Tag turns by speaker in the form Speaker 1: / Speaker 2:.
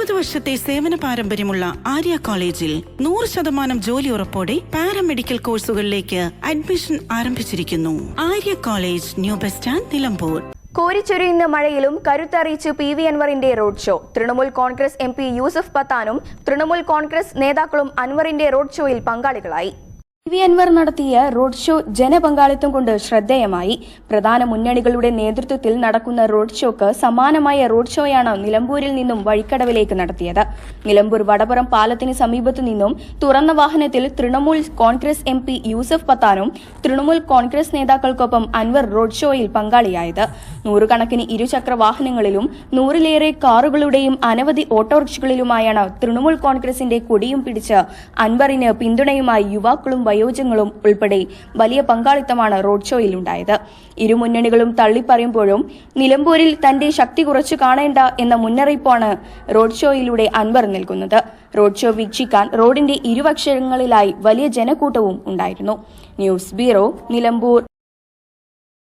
Speaker 1: ഇരുപത് വർഷത്തെ സേവന പാരമ്പര്യമുള്ള ആര്യ കോളേജിൽ നൂറ് ശതമാനം ജോലി ഉറപ്പോടെ പാരാമെഡിക്കൽ കോഴ്സുകളിലേക്ക് അഡ്മിഷൻ ആരംഭിച്ചിരിക്കുന്നു. Arya college new bus stand Nilambur.
Speaker 2: കോരിച്ചൊരിയുന്ന മഴയിലും കരുത്തറിയിച്ച് പി വി അൻവറിന്റെ road show. Trinamool Congress M P Yusuf പത്താനും Trinamool Congress നേതാക്കളും അൻവറിന്റെ റോഡ് ഷോയിൽ പങ്കാളികളായി. വി അൻവർ നടത്തിയ റോഡ് ഷോ ജനപങ്കാളിത്തം കൊണ്ട് ശ്രദ്ധേയമായി. പ്രധാന മുന്നണികളുടെ നേതൃത്വത്തിൽ നടക്കുന്ന റോഡ് ഷോക്ക് സമാനമായ റോഡ് ഷോയാണ് നിലമ്പൂരിൽ നിന്നും വഴിക്കടവിലേക്ക് നടത്തിയത്. നിലമ്പൂർ വടപുറം പാലത്തിന് സമീപത്തു നിന്നും തുറന്ന വാഹനത്തിൽ തൃണമൂൽ കോൺഗ്രസ് എം പി യൂസഫ് പത്താനും തൃണമൂൽ കോൺഗ്രസ് നേതാക്കൾക്കൊപ്പം അൻവർ റോഡ് ഷോയിൽ പങ്കാളിയായത്. നൂറുകണക്കിന് ഇരുചക്ര വാഹനങ്ങളിലും നൂറിലേറെ കാറുകളുടെയും അനവധി ഓട്ടോറിക്ഷകളിലുമായാണ് തൃണമൂൽ കോൺഗ്രസിന്റെ കൊടിയും പിടിച്ച് അൻവറിന് പിന്തുണയുമായി യുവാക്കളും വയോജനങ്ങളും ഉൾപ്പെടെ വലിയ പങ്കാളിത്തമാണ് റോഡ് ഷോയിൽ ഉണ്ടായത് ഇരു മുന്നണികളും തള്ളിപ്പറയുമ്പോഴും നിലമ്പൂരിൽ തന്റെ ശക്തി കുറച്ചു കാണേണ്ട എന്ന മുന്നറിയിപ്പാണ് റോഡ് ഷോയിലൂടെ അൻവർ നൽകുന്നത്. റോഡ് ഷോ വീക്ഷിക്കാൻ റോഡിന്റെ ഇരുവക്ഷരങ്ങളിലായി വലിയ ജനക്കൂട്ടവും ഉണ്ടായിരുന്നു. News bureau Nilambur.